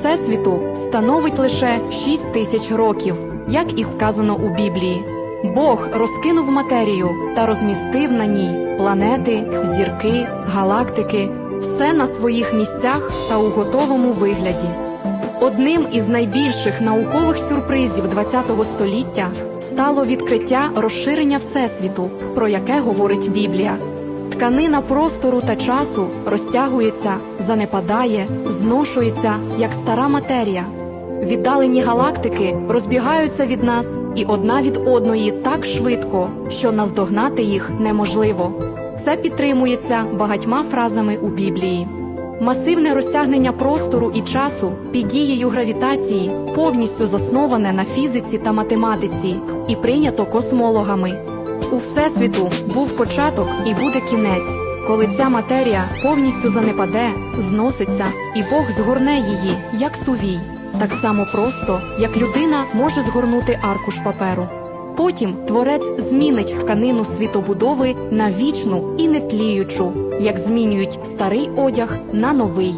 Всесвіту становить лише 6 тисяч років, як і сказано у Біблії. Бог розкинув матерію та розмістив на ній планети, зірки, галактики, все на своїх місцях та у готовому вигляді. Одним із найбільших наукових сюрпризів ХХ століття стало відкриття розширення Всесвіту, про яке говорить Біблія. Тканина простору та часу розтягується, занепадає, зношується як стара матерія. Віддалені галактики розбігаються від нас і одна від одної так швидко, що наздогнати їх неможливо. Це підтримується багатьма фразами у Біблії. Масивне розтягнення простору і часу під дією гравітації повністю засноване на фізиці та математиці і прийнято космологами. У Всесвіту був початок і буде кінець, коли ця матерія повністю занепаде, зноситься, і Бог згорне її, як сувій, так само просто, як людина може згорнути аркуш паперу. Потім творець змінить тканину світобудови на вічну і нетліючу, як змінюють старий одяг на новий.